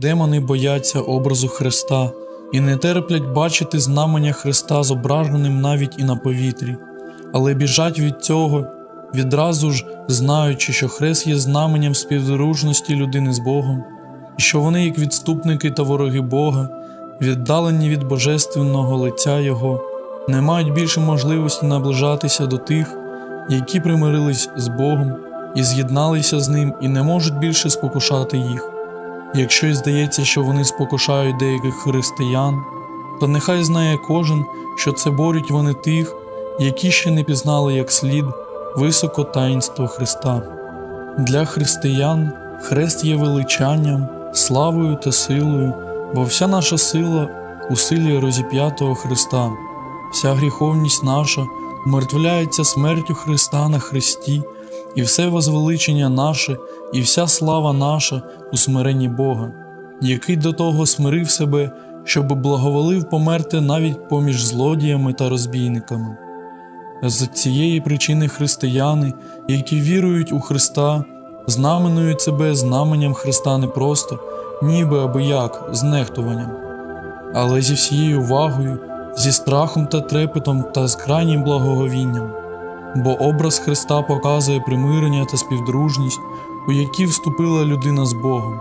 Демони бояться образу Христа і не терплять бачити знамення Христа зображеним навіть і на повітрі, але біжать від цього, відразу ж знаючи, що хрест є знаменням співдружності людини з Богом, і що вони, як відступники та вороги Бога, віддалені від божественного лиця Його, не мають більше можливості наближатися до тих, які примирились з Богом і з'єдналися з ним, і не можуть більше спокушати їх. Якщо й здається, що вони спокушають деяких християн, то нехай знає кожен, що це борють вони тих, які ще не пізнали як слід високо таїнство Христа. Для християн хрест є величанням, славою та силою, бо вся наша сила у силі розіп'ятого Христа, вся гріховність наша умертвляється смертю Христа на Христі, і все возвеличення наше, і вся слава наша у смиренні Бога, який до того смирив себе, щоб благоволив померти навіть поміж злодіями та розбійниками. З цієї причини християни, які вірують у Христа, знаменують себе знаменням Христа не просто, ніби аби як, з нехтуванням, але зі всією увагою, зі страхом та трепетом та з крайнім благоговінням. Бо образ Христа показує примирення та співдружність, у які вступила людина з Богом.